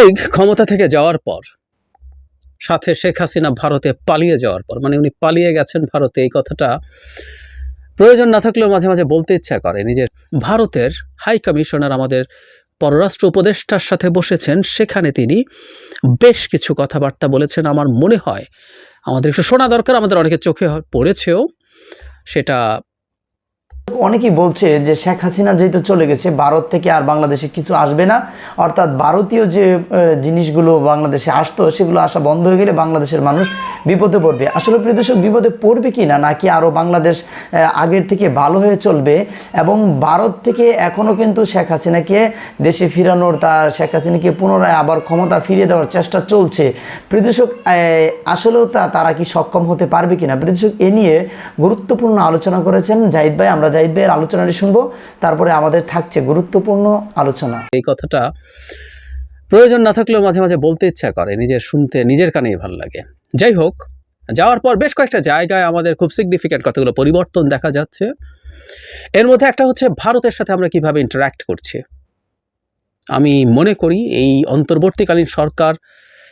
লীগ ক্ষমতা থেকে যাওয়ার পর, সাথে শেখ হাসিনা ভারতে পালিয়ে যাওয়ার পর মানে উনি পালিয়ে গেছেন ভারতে, এই কথাটা প্রয়োজন না থাকলেও মাঝে মাঝে বলতে ইচ্ছা করে নিজের। ভারতের হাই কমিশনার আমাদের পররাষ্ট্র উপদেষ্টার সাথে বসেছেন, সেখানে তিনি বেশ কিছু কথাবার্তা বলেছেন। আমার মনে হয় আমাদের একটু শোনা দরকার, আমাদের অনেকের চোখে পড়েছেও, সেটা অনেকেই বলছে যে শেখ হাসিনা যেহেতু চলে গেছে, ভারত থেকে আর বাংলাদেশে কিছু আসবে না। অর্থাৎ ভারতীয় যে জিনিসগুলো বাংলাদেশে আসতো, সেগুলো আসা বন্ধ হয়ে গেলে বাংলাদেশের মানুষ বিপদে পড়বে। আসলে প্রিয় দর্শক, বিপদে পড়বে কি না? নাকি আরও বাংলাদেশ আগের থেকে ভালো হয়ে চলবে? এবং ভারত থেকে এখনও কিন্তু শেখ হাসিনাকে দেশে ফিরানোর, তার শেখ হাসিনাকে পুনরায় আবার ক্ষমতা ফিরিয়ে দেওয়ার চেষ্টা চলছে। প্রিয় দর্শক আসলেও তা, তারা কি সক্ষম হতে পারবে কিনা প্রিয় দর্শক, এ নিয়ে গুরুত্বপূর্ণ আলোচনা করেছেন জাহিদ ভাই। আমরা জাহিদ ভাইয়ের আলোচনাটি শুনব। তারপরে আমাদের থাকছে গুরুত্বপূর্ণ আলোচনা। এই কথাটা প্রয়োজন না থাকলেও মাঝে মাঝে বলতে ইচ্ছা করে, নিজের শুনতে, নিজের কানেই ভালো লাগে। যাই হোক, যাওয়ার পর বেশ কয়েকটা জায়গায় আমাদের খুব সিগনিফিক্যান্ট কতগুলো পরিবর্তন দেখা যাচ্ছে। এর মধ্যে একটা হচ্ছে ভারতের সাথে আমরা কীভাবে ইন্টারাক্ট করছি। আমি মনে করি এই অন্তর্বর্তীকালীন সরকার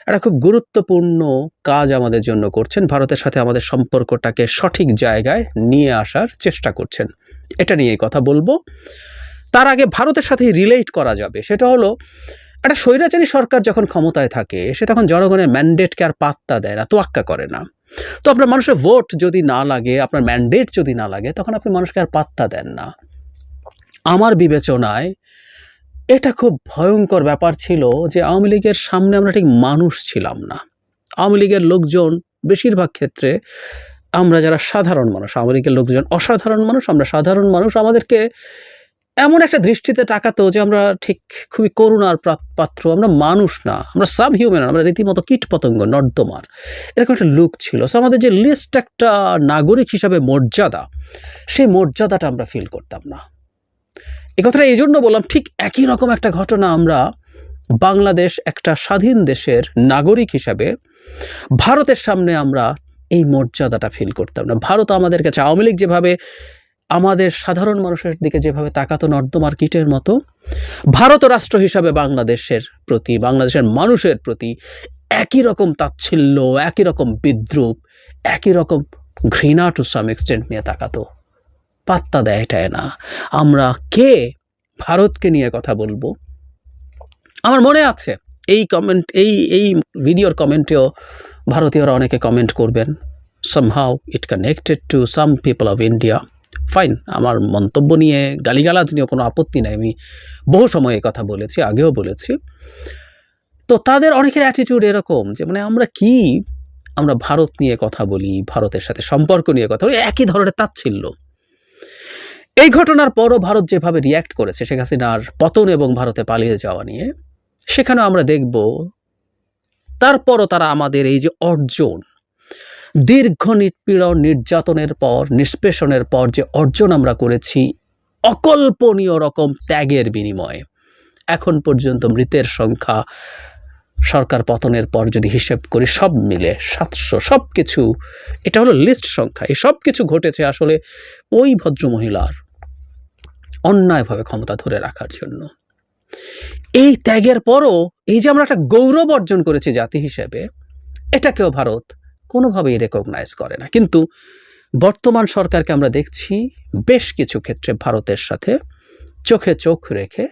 একটা খুব গুরুত্বপূর্ণ কাজ আমাদের জন্য করছেন। ভারতের সাথে আমাদের সম্পর্কটাকে সঠিক জায়গায় নিয়ে আসার চেষ্টা করছেন। এটা নিয়ে কথা বলব। তার আগে ভারতের সাথে রিলেট করা যাবে। সেটা হলো, একটা স্বৈরাচারী সরকার যখন ক্ষমতায় থাকে, সে তখন জনগণের ম্যান্ডেটকে আর পাত্তা দেয় না, তোয়াক্কা করে না। তো আপনার মানুষের ভোট যদি না লাগে, আপনার ম্যান্ডেট যদি না লাগে, তখন আপনি মানুষকে আর পাত্তা দেন না। আমার বিবেচনায় এটা খুব ভয়ঙ্কর ব্যাপার ছিল যে আওয়ামী লীগের সামনে আমরা ঠিক মানুষ ছিলাম না। আওয়ামী লীগের লোকজন বেশিরভাগ ক্ষেত্রে আমরা যারা সাধারণ মানুষ লীগের লোকজন অসাধারণ মানুষ, আমরা সাধারণ মানুষ, আমাদেরকে এমন একটা দৃষ্টিতে তাকাতো যে আমরা ঠিক খুবই করুণার পাত্র, আমরা মানুষ না, আমরা সাব হিউম্যান আমরা রীতিমতো কীট পতঙ্গ নর্দমার। এরকম একটা লুক ছিল। সো আমাদের যে লিস্ট একটা নাগরিক হিসাবে মর্যাদা, সেই মর্যাদাটা আমরা ফিল করতাম না। এই কথাটা এই জন্য বললাম, ঠিক একই রকম একটা ঘটনা আমরা বাংলাদেশ একটা স্বাধীন দেশের নাগরিক হিসাবে, ভারতের সামনে আমরা এই মর্যাদাটা ফিল করতাম না। ভারত আমাদের কাছে, আওয়ামী লীগ যেভাবে আমাদের সাধারণ মানুষের দিকে যেভাবে তাকাতো নর্দমার কীটের মতো, ভারত রাষ্ট্র হিসাবে বাংলাদেশের প্রতি, বাংলাদেশের মানুষের প্রতি একই রকম তাচ্ছিল্য, একই রকম বিদ্রুপ, একই রকম ঘৃণা টু সাম এক্সটেন্ট নিয়ে তাকাতো। পাত্তা দেয় এটাই না। আমরা কে? ভারতকে নিয়ে কথা বলব। আমার মনে আছে, এই কমেন্ট এই এই ভিডিওর কমেন্টেও ভারতীয়রা অনেকে কমেন্ট করবেন somehow it connected to some people of India fine আমার মন্তব্য নিয়ে গালিগালাজ নিয়ে কোনো আপত্তি নাই, আমি বহু সময় কথা বলেছি, আগেও বলেছি। তো তাদের অনেকের অ্যাটিটিউড এরকম যে মানে আমরা কি? আমরা ভারত নিয়ে কথা বলি, ভারতের সাথে সম্পর্ক নিয়ে কথা বলি, একই ধরনের তাচ্ছিল্য। এই ঘটনার পরও ভারত যেভাবে রিয়্যাক্ট করেছে, শেখ হাসিনার পতন এবং ভারতে পালিয়ে যাওয়া নিয়ে, সেখানেও আমরা দেখব তারপরও তারা আমাদের এই যে অর্জন, দীর্ঘ নিপীড়ন, নির্যাতনের পর, নিষ্পেষণের পর যে অর্জন আমরা করেছি, অকল্পনীয় রকম ত্যাগের বিনিময়ে, এখন পর্যন্ত মৃতের সংখ্যা সরকার পতনের পর যদি হিসেব করি, সব মিলে সাতশো সব কিছু এটা হলো লিস্ট সংখ্যা, এই সব কিছু ঘটেছে আসলে ওই ভদ্রমহিলার অন্যায়ভাবে ক্ষমতা ধরে রাখার জন্য। এই ত্যাগের পরও এই যে আমরা একটা গৌরব অর্জন করেছি জাতি হিসেবে, এটাকেও ভারত কোনোভাবেই রেকগনাইজ করে না। কিন্তু বর্তমান সরকারকে আমরা দেখছি বেশ কিছু ক্ষেত্রে ভারতের সাথে চোখে চোখ রেখে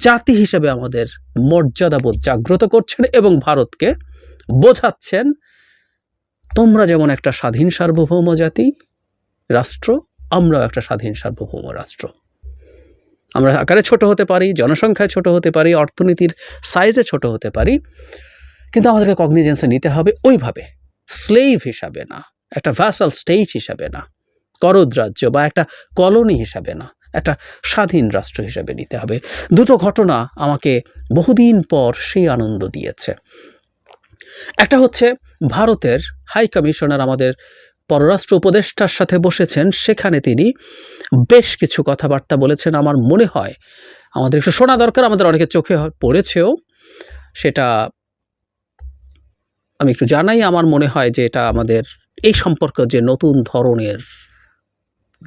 জাতি হিসেবে আমাদের মর্যাদাবোধ জাগ্রত করছেন এবং ভারতকে বোঝাচ্ছেন, তোমরা যেমন একটা স্বাধীন সার্বভৌম জাতি রাষ্ট্র, আমরাও একটা স্বাধীন সার্বভৌম রাষ্ট্র। আমরা আকারে ছোট হতে পারি, জনসংখ্যায় ছোট হতে পারি, অর্থনীতির সাইজে ছোট হতে পারি। কিন্তু আমাদেরকে কগনিজেন্সে নিতে হবে ওইভাবে। স্লেভ হিসাবে না, একটা ভ্যাসাল স্টেজ হিসাবে না, করদ রাজ্য বা একটা কলোনি হিসাবে না, একটা স্বাধীন রাষ্ট্র হিসাবে নিতে হবে। দুটো ঘটনা আমাকে বহুদিন পর সেই আনন্দ দিয়েছে। একটা হচ্ছে ভারতের হাই কমিশনার আমাদের পররাষ্ট্র উপদেষ্টার সাথে বসেছেন, সেখানে তিনি বেশ কিছু কথাবার্তা বলেছেন আমার মনে হয়। আমাদের একটু শোনা দরকার, আমাদের অনেকে চোখে পড়েছেও। সেটা আমি একটু জানাই, আমার মনে হয় যে এটা আমাদের এই সম্পর্ক যে নতুন ধরনের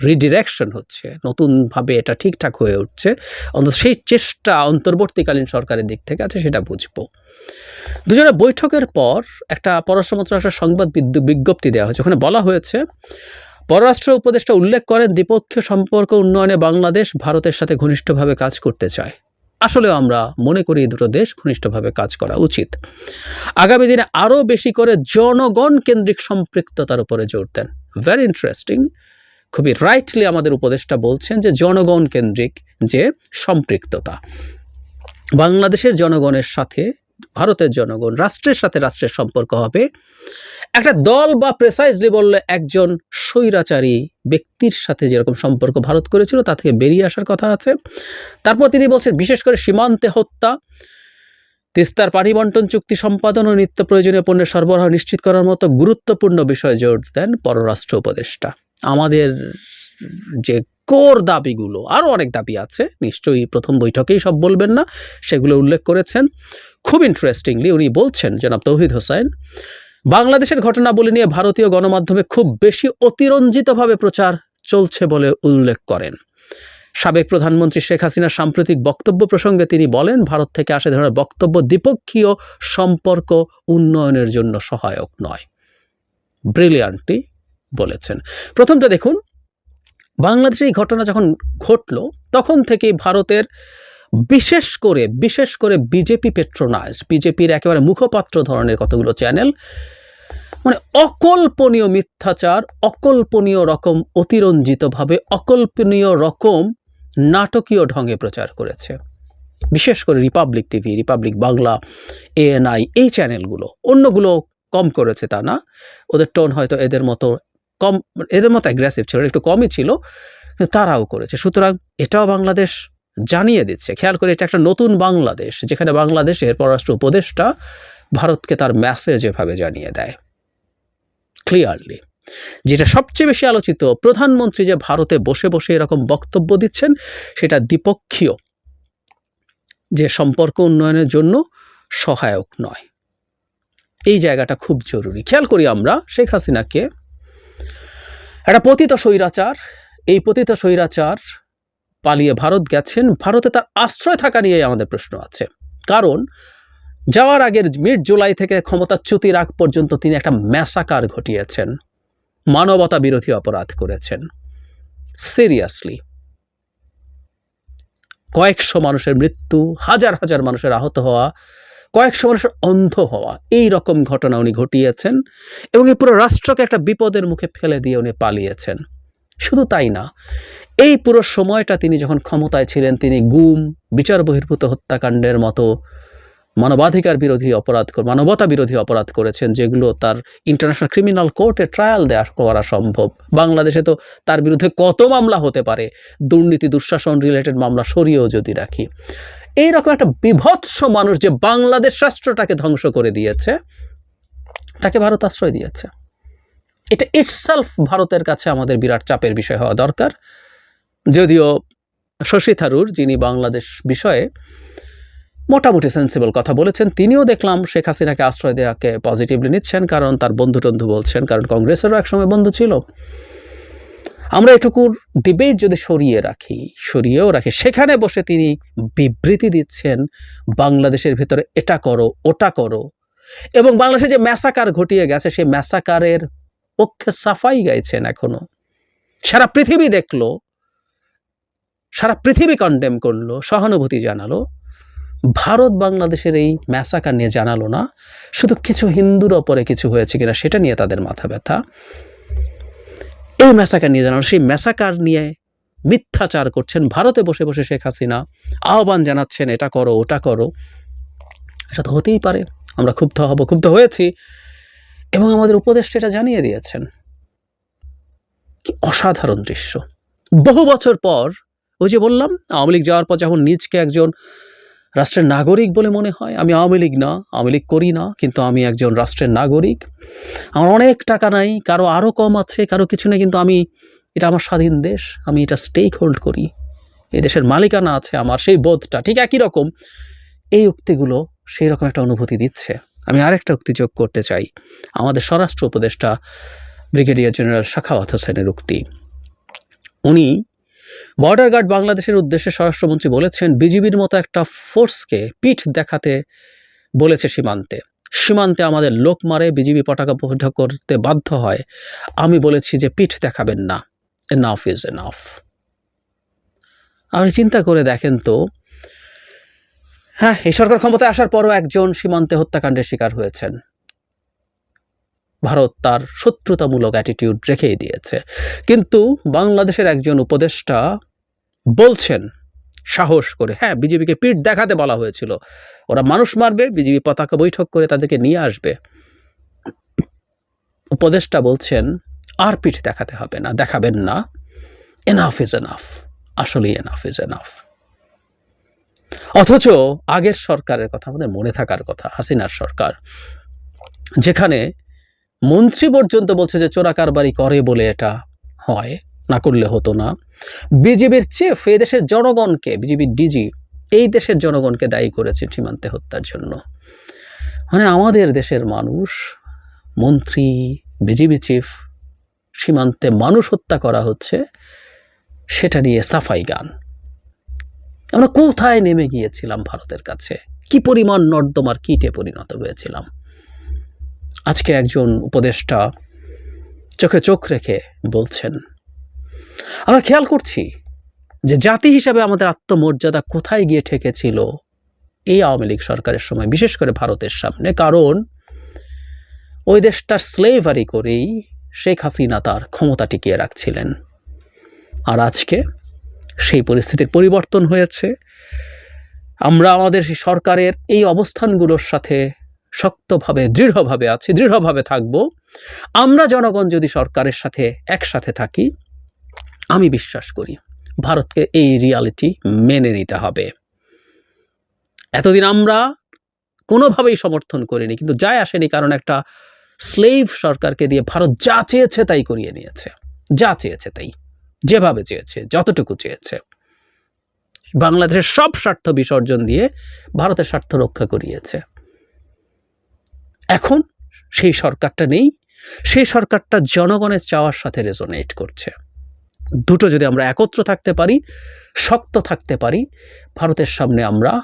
রিডিরেকশন হচ্ছে, নতুনভাবে এটা ঠিকঠাক হয়ে উঠছে, অন্তত সেই চেষ্টা অন্তর্বর্তীকালীন সরকারের দিক থেকে আছে সেটা বুঝব। দুজনের বৈঠকের পর একটা পররাষ্ট্র মন্ত্রণালয়ের সংবাদ বিজ্ঞপ্তি দেওয়া হয়েছে। ওখানে বলা হয়েছে, পররাষ্ট্র উপদেষ্টা উল্লেখ করেন দ্বিপক্ষীয় সম্পর্ক উন্নয়নে বাংলাদেশ ভারতের সাথে ঘনিষ্ঠভাবে কাজ করতে চায়। আসলে আমরা মনে করি দুটো দেশ ঘনিষ্ঠভাবে কাজ করা উচিত। আগামী দিনে আরও বেশি করে জনগণ কেন্দ্রিক সম্পৃক্ততার উপরে জোর দেন। ভেরি ইন্টারেস্টিং খুবই রাইটলি আমাদের উপদেষ্টা বলছেন যে জনগণ কেন্দ্রিক যে সম্পৃক্ততা। বাংলাদেশের জনগণের সাথে, ভারতের জনগণ, রাষ্ট্রের সাথে রাষ্ট্রের সম্পর্ক হবে। একটা দল বা প্রেসাইজলি বললে একজন স্বৈরাচারী ব্যক্তির সাথে যেরকম সম্পর্ক ভারত করেছিল, তা থেকে বেরিয়ে আসার কথা আছে। তারপর তিনি বলছেন, বিশেষ করে সীমান্তে হত্যা, তিস্তার পানি বন্টন চুক্তি সম্পাদন ও নিত্য প্রয়োজনীয় পণ্যের সরবরাহ নিশ্চিত করার মতো গুরুত্বপূর্ণ বিষয়ে জোর দেন পররাষ্ট্র উপদেষ্টা। আমাদের যে কোর দাবিগুলো, আরও অনেক দাবি আছে, নিশ্চয়ই প্রথম বৈঠকেই সব বলবেন না, সেগুলো উল্লেখ করেছেন। খুব ইন্টারেস্টিংলি উনি বলছেন, জনাব তৌহিদ হোসেন, বাংলাদেশের ঘটনাবলী নিয়ে ভারতীয় গণমাধ্যমে খুব বেশি অতিরঞ্জিতভাবে প্রচার চলছে বলে উল্লেখ করেন। সাবেক প্রধানমন্ত্রী শেখ হাসিনার সাম্প্রতিক বক্তব্য প্রসঙ্গে তিনি বলেন, ভারত থেকে আসে ধরনের বক্তব্য দ্বিপক্ষীয় সম্পর্ক উন্নয়নের জন্য সহায়ক নয়। ব্রিলিয়ান্টলি বলেছেন। প্রথমটা দেখুন বাংলাদেশের এই ঘটনা যখন ঘটল, তখন থেকেই ভারতের বিশেষ করে বিশেষ করে বিজেপি পেট্রোনাইজ বিজেপির একেবারে মুখপাত্র ধরনের কতগুলো চ্যানেল মানে অকল্পনীয় মিথ্যাচার, অকল্পনীয় রকম অতিরঞ্জিতভাবে, অকল্পনীয় রকম নাটকীয় ঢঙে প্রচার করেছে। বিশেষ করে Republic TV Republic Bangla ANI এই চ্যানেলগুলো অন্যগুলো কম করেছে তা না। ওদের টোন হয়তো এদের মতো কম, এদের মতো অ্যাগ্রেসিভ ছিল, একটু কমই ছিল, তারাও করেছে। সুতরাং এটাও বাংলাদেশ জানিয়ে দিচ্ছে। খেয়াল করে, এটা একটা নতুন বাংলাদেশ, যেখানে বাংলাদেশের পররাষ্ট্র উপদেষ্টা ভারতকে তার মেসেজ এভাবে জানিয়ে দেয়। ক্লিয়ারলি যেটা সবচেয়ে বেশি আলোচিত, প্রধানমন্ত্রী যে ভারতে বসে বসে এরকম বক্তব্য দিচ্ছেন, সেটা দ্বিপক্ষীয়। যে সম্পর্ক উন্নয়নের জন্য সহায়ক নয়। এই জায়গাটা খুব জরুরি। খেয়াল করি আমরা, শেখ হাসিনাকে একটা পতিত স্বৈরাচার, এই পতিত স্বৈরাচার পালিয়ে ভারত গেছেন। ভারতে তার আশ্রয় থাকা নিয়ে আমাদের প্রশ্ন আছে। কারণ, যাওয়ার আগের মিড জুলাই থেকে ক্ষমতাচ্যুতির আগ পর্যন্ত তিনি একটা ম্যাসাকার ঘটিয়েছেন। মানবতা বিরোধী অপরাধ করেছেন। সিরিয়াসলি। কয়েকশো মানুষের মৃত্যু, হাজার হাজার মানুষের আহত হওয়া কয়েকশো মানুষের অন্ধ হওয়া, এই রকম ঘটনা উনি ঘটিয়েছেন এবং এই পুরো রাষ্ট্রকে একটা বিপদের মুখে ফেলে দিয়ে উনি পালিয়েছেন। শুধু তাই না, এই পুরো সময়টা তিনি যখন ক্ষমতায় ছিলেন, তিনি গুম, বিচার বহির্ভূত হত্যাকাণ্ডের মতো মানবাধিকার বিরোধী অপরাধ মানবতা বিরোধী অপরাধ করেছেন, যেগুলো তার ইন্টারন্যাশনাল ক্রিমিনাল কোর্টে ট্রায়াল দেওয়া করা সম্ভব। বাংলাদেশে তো তার বিরুদ্ধে কত মামলা হতে পারে? দুর্নীতি, দুঃশাসন রিলেটেড মামলা সরিয়েও যদি রাখি। এইরকম একটা বিভৎস মানুষ যে বাংলাদেশ রাষ্ট্রটাকে ধ্বংস করে দিয়েছে, তাকে ভারত আশ্রয় দিয়েছে। এটা ইটসেলফ ভারতের কাছে আমাদের বিরাট চাপের বিষয় হওয়া দরকার। যদিও শশী থারুর, যিনি বাংলাদেশ বিষয়ে মোটামুটি সেন্সিবল কথা বলেছেন, তিনিও দেখলাম শেখ হাসিনাকে আশ্রয় দেওয়াকে পজিটিভলি নিচ্ছেন, কারণ তার বন্ধু টন্ধু বলছেন, কারণ কংগ্রেসেরও একসময় বন্ধু ছিল। আমরা এটুকুর ডিবেট যদি সরিয়ে রাখি, সরিয়েও রাখি। সেখানে বসে তিনি বিবৃতি দিচ্ছেন, বাংলাদেশের ভেতরে এটা করো, ওটা করো। এবং বাংলাদেশে যে ম্যাসাকার ঘটিয়ে গেছে সেই ম্যাসাকারের পক্ষে সাফাই গাইছেন এখনও। সারা পৃথিবী দেখল, সারা পৃথিবী কন্ডেম করল, সহানুভূতি জানালো। ভারত বাংলাদেশের এই ম্যাসাকার নিয়ে জানালো না। শুধু কিছু হিন্দুর ওপরে কিছু হয়েছে কিনা, সেটা নিয়ে তাদের মাথা ব্যথা। এই ম্যাসাকার নিয়ে জানানো। সেই ম্যাসাকার নিয়ে মিথ্যাচার করছেন। ভারতে বসে বসে শেখ হাসিনা আহ্বান জানাচ্ছেন, এটা করো, ওটা করো। এটা তো হতেই পারে। আমরা ক্ষুব্ধ হব, ক্ষুব্ধ হয়েছি। এবং আমাদের উপদেষ্টা এটা জানিয়ে দিয়েছেন। কি অসাধারণ দৃশ্য। বহু বছর পর, ওই যে বললাম, আওয়ামী লীগ যাওয়ার পর যখন নিজকে একজন রাষ্ট্রের নাগরিক বলে মনে হয়। আমি আওয়ামী লীগ না, আওয়ামী লীগ করি না, কিন্তু আমি একজন রাষ্ট্রের নাগরিক। আমার অনেক টাকা নাই, কারও আরও কম আছে, কারও কিছু নেই, কিন্তু আমি, এটা আমার স্বাধীন দেশ, আমি এটা স্টেক হোল্ড করি। এই দেশের মালিকানা আছে আমার, সেই বোধটা, ঠিক একই রকম। এই উক্তিগুলো সেই রকম একটা অনুভূতি দিচ্ছে। আমি আরেকটা উক্তি যোগ করতে চাই। আমাদের স্বরাষ্ট্র উপদেষ্টা ব্রিগেডিয়ার জেনারেল শাখাওয়াত হোসেনের উক্তি। উনি বর্ডার গার্ড বাংলাদেশের উদ্দেশ্যে স্বরাষ্ট্রমন্ত্রী বলেছেন, বিজিবির মতো একটা ফোর্সকে পিঠ দেখাতে বলেছে সীমান্তে। সীমান্তে আমাদের লোক মারে, বিজিবি পতাকা বৈঠক করতে বাধ্য হয়। আমি বলেছি যে পিঠ দেখাবেন না। এনাফ ইজ এনাফ আপনি চিন্তা করে দেখেন তো হ্যাঁ এই সরকার ক্ষমতায় আসার পরও একজন সীমান্তে হত্যাকাণ্ডের শিকার হয়েছেন। ভারত তার শত্রুতামূলক অ্যাটিটিউড রেখেই দিয়েছে। কিন্তু বাংলাদেশের একজন উপদেষ্টা বলছেন, সাহস করে হ্যাঁ বিজেপিকে পিঠ দেখাতে বলা হয়েছিল। ওরা মানুষ মারবে, বিজেপি পতাকা বৈঠক করে তাদেরকে নিয়ে আসবে। উপদেষ্টা বলছেন, আর পিঠ দেখাতে হবে না, দেখাবেন না। এনাফ ইজ এনাফ আসলেই এনাফ ইজ এনাফ অথচ আগের সরকারের কথা, আমাদের মনে থাকার কথা, হাসিনার সরকার, যেখানে মন্ত্রী পর্যন্ত বলছে যে চোরা কারবারি করে বলে এটা হয়। না করলে হতো না। বিজেপির চিফ এই দেশের জনগণকে, বিজেপির ডিজি এই দেশের জনগণকে দায়ী করেছে সীমান্তে হত্যার জন্য। মানে আমাদের দেশের মানুষ, মন্ত্রী, বিজেপি চিফ সীমান্তে মানুষ হত্যা করা হচ্ছে, সেটা নিয়ে সাফাই গান। আমরা কোথায় নেমে গিয়েছিলাম ভারতের কাছে? কি পরিমাণ নর্দমার কীটে পরিণত হয়েছিলাম? আজকে একজন উপদেষ্টা চোখে চোখ রেখে বলছেন, আমরা খেয়াল করছি যে জাতি হিসাবে আমাদের আত্মমর্যাদা কোথায় গিয়ে ঠেকেছিল এই আওয়ামী লীগ সরকারের সময়, বিশেষ করে ভারতের সামনে। কারণ ওই দেশটার স্লেভারি করেই শেখ হাসিনা তার ক্ষমতা টিকিয়ে রাখছিলেন। আর আজকে সেই পরিস্থিতির পরিবর্তন হয়েছে। আমরা আমাদের সরকারের এই অবস্থানগুলোর সাথে শক্তভাবে, দৃঢ়ভাবে আছি, দৃঢ়ভাবে থাকব। আমরা জনগণ যদি সরকারের সাথে একসাথে থাকি, আমি বিশ্বাস করি ভারতকে এই রিয়ালিটি মেনে নিতে হবে। এতদিন আমরা কোনোভাবেই সমর্থন করিনি, কিন্তু যায় আসেনি কারণ একটা স্লেভ সরকারকে দিয়ে ভারত যা চেয়েছে তাই করিয়ে নিয়েছে। যা চেয়েছে তাই, যেভাবে চেয়েছে, যতটুকু চেয়েছে। বাংলাদেশের সব স্বার্থ বিসর্জন দিয়ে ভারতের স্বার্থ রক্ষা করিয়েছে। এখন সেই সরকারটা নেই, সেই সরকারটা জনগণের চাওয়ার সাথে রেজোনেট করছে। দুটো যদি আমরা একত্র থাকতে পারি, শক্ত থাকতে পারি, ভারতের সামনে আমরা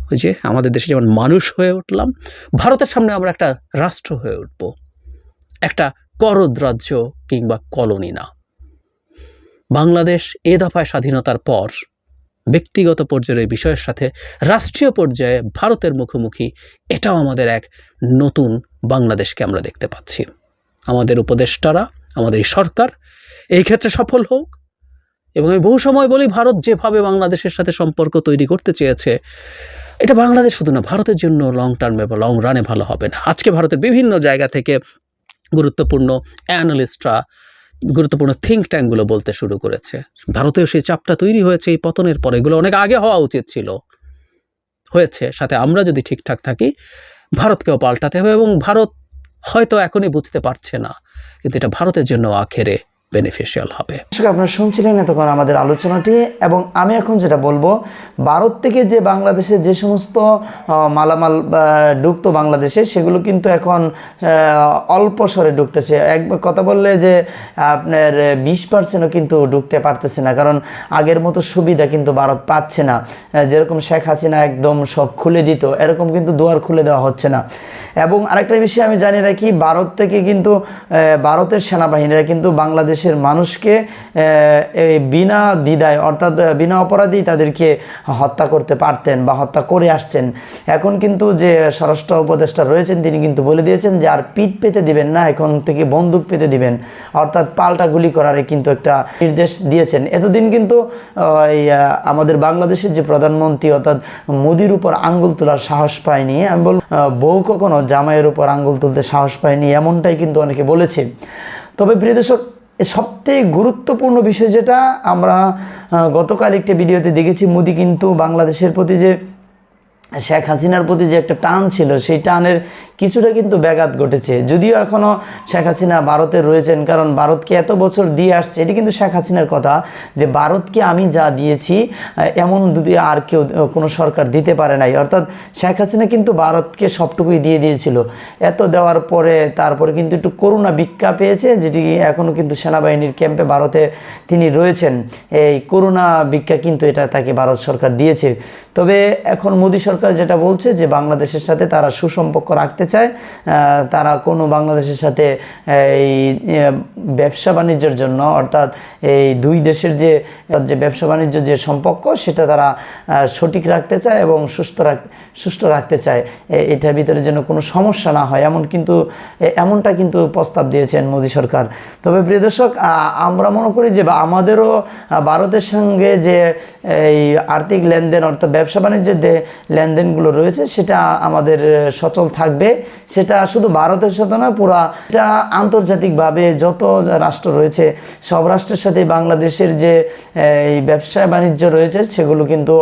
ওই যে আমাদের দেশে যেমন মানুষ হয়ে উঠলাম, ভারতের সামনে আমরা একটা রাষ্ট্র হয়ে উঠব। একটা করদ রাজ্য কিংবা কলোনি না। বাংলাদেশ এ দফায় স্বাধীনতার পর ব্যক্তিগত পর্যায়ের বিষয়ের সাথে রাষ্ট্রীয় পর্যায়ে ভারতের মুখোমুখি, এটাও আমাদের এক নতুন বাংলাদেশকে আমরা দেখতে পাচ্ছি। আমাদের উপদেষ্টারা, আমাদের এই সরকার এই ক্ষেত্রে সফল হোক এবং আমি বহু সময় বলি, ভারত যেভাবে বাংলাদেশের সাথে সম্পর্ক তৈরি করতে চেয়েছে, এটা বাংলাদেশ শুধু না, ভারতের জন্য লং টার্মে বা লং রানে ভালো হবে না। আজকে ভারতের বিভিন্ন জায়গা থেকে গুরুত্বপূর্ণ অ্যানালিস্টরা গুরুত্বপূর্ণ থিঙ্ক ট্যাঙ্কগুলো বলতে শুরু করেছে। ভারতেও সেই চাপটা তৈরি হয়েছে, এই পতনের পরে এগুলো অনেক আগে হওয়া উচিত ছিল। হয়েছে, সাথে আমরা যদি ঠিকঠাক থাকি, ভারতকেও পাল্টাতে হবে এবং ভারত হয়তো এখনই বুঝতে পারছে না। কিন্তু এটা ভারতের জন্য আখেরে। বেনিফিশিয়াল হবে। আপনারা শুনছিলেন এতক্ষণ আমাদের আলোচনাটি এবং আমি এখন যেটা বলব, ভারত থেকে যে বাংলাদেশে যে সমস্ত মালামাল ঢুকতো বাংলাদেশে, সেগুলো কিন্তু এখন অল্প স্বরে ঢুকতেছে এক কথা বললে যে আপনার বিশ পার্সেন্টও কিন্তু ঢুকতে পারতেছে না, কারণ আগের মতো সুবিধা কিন্তু ভারত পাচ্ছে না। যেরকম শেখ হাসিনা একদম সব খুলে দিত, এরকম কিন্তু দুয়ার খুলে দেওয়া হচ্ছে না। এবং আরেকটা বিষয় আমি জানি রাখি, ভারত থেকে কিন্তু ভারতের সেনাবাহিনীরা কিন্তু বাংলাদেশের মানুষকে বিনা দ্বিধায়, অর্থাৎ বিনা অপরাধী তাদেরকে হত্যা করতে পারতেন বা হত্যা করে আসছেন। এখন কিন্তু যে স্বরাষ্ট্র উপদেষ্টা রয়েছেন, তিনি কিন্তু বলে দিয়েছেন যে আর পিঠ পেতে দিবেন না, এখন থেকে বন্দুক পেতে দিবেন। অর্থাৎ পাল্টা গুলি করার কিন্তু একটা নির্দেশ দিয়েছেন। এতদিন কিন্তু আমাদের বাংলাদেশের যে প্রধানমন্ত্রী, অর্থাৎ মোদির উপর আঙ্গুল তোলার সাহস পায়নি, আমি বল বউ কখনো জামাইয়ের উপর আঙ্গুল তুলতে সাহস পায়নি, এমনটাই কিন্তু অনেকে বলেছে। তবে প্রিয় দর্শক সবথেকে গুরুত্বপূর্ণ বিষয় যেটা আমরা গতকাল একটি ভিডিওতে দেখেছি মোদি কিন্তু বাংলাদেশের প্রতি যে শেখ হাসিনার প্রতি যে একটা টান ছিল, সেই টানের কিছুটা কিন্তু ব্যাঘাত ঘটেছে। যদিও এখনও শেখ হাসিনা ভারতে রয়েছেন, কারণ ভারতকে এত বছর দিয়ে আসছে, এটি কিন্তু শেখ হাসিনার কথা যে ভারতকে আমি যা দিয়েছি এমন যদি আর কেউ কোনো সরকার দিতে পারে নাই। অর্থাৎ শেখ হাসিনা কিন্তু ভারতকে সবটুকুই দিয়ে দিয়েছিল। এত দেওয়ার পরে তারপরে কিন্তু একটু করুণা ভিক্ষা পেয়েছে, যেটি এখনও কিন্তু সেনাবাহিনীর ক্যাম্পে ভারতে তিনি রয়েছেন। এই করুণা ভিক্ষা কিন্তু এটা তাকে ভারত সরকার দিয়েছে। তবে এখন মোদী সরকার যেটা বলছে যে বাংলাদেশের সাথে তারা সুসম্পর্ক রাখতে চায় তারা কোনো বাংলাদেশের সাথে এই ব্যবসা বাণিজ্যের জন্য, অর্থাৎ এই দুই দেশের যে যে ব্যবসা বাণিজ্য যে সম্পর্ক, সেটা তারা সঠিক রাখতে চায় এবং সুস্থ রাখ সুষ্ঠু রাখতে চায়। এটার ভিতরে যেন কোনো সমস্যা না হয়, এমন কিন্তু এমনটা কিন্তু প্রস্তাব দিয়েছেন মোদী সরকার। তবে প্রিয় দর্শক আমরা মনে করি যে আমাদেরও ভারতের সঙ্গে যে, এই আর্থিক লেনদেন, অর্থাৎ ব্যবসা বাণিজ্যের যে লেনদেনগুলো রয়েছে, সেটা আমাদের সচল থাকবে। সেটা শুধু ভারতের সাথে নয়, পুরা এটা আন্তর্জাতিকভাবে যত রাষ্ট্র রয়েছে, সব রাষ্ট্রের সাথে বাংলাদেশের যে এই ব্যবসা বাণিজ্য রয়েছে, সেগুলো কিন্তু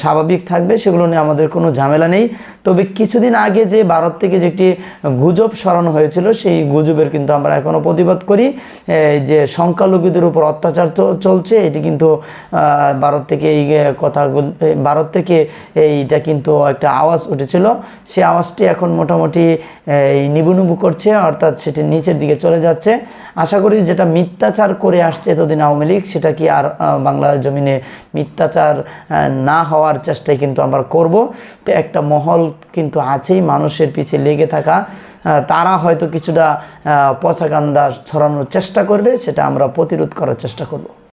স্বাভাবিক থাকবে, সেগুলো নিয়ে আমাদের কোনো ঝামেলা নেই। তবে কিছুদিন আগে যে ভারত থেকে যে একটি গুজব সরানো হয়েছিল, সেই গুজবের কিন্তু আমরা এখনও প্রতিবাদ করি। যে সংখ্যালঘুদের উপর অত্যাচার চলছে, এটি কিন্তু ভারত থেকে এই কথা ভারত থেকে এইটা কিন্তু একটা আওয়াজ উঠেছিল। সে আওয়াজটি এখন মোটামুটি নিবুনুবু করছে, অর্থাৎ সেটি নিচের দিকে চলে যাচ্ছে। আশা করি যেটা মিথ্যাচার করে আসছে এতদিন আওয়ামী লীগ, সেটা কি আর বাংলা জমিনে মিথ্যাচার না হওয়ার চেষ্টাই কিন্তু আমরা করব। তো একটা মহল কিন্তু আছেই, মানুষের পিছিয়ে লেগে থাকা। তারা হয়তো কিছুটা পচাকান্দা ছড়ানোর চেষ্টা করবে, সেটা আমরা প্রতিরোধ করার চেষ্টা করব।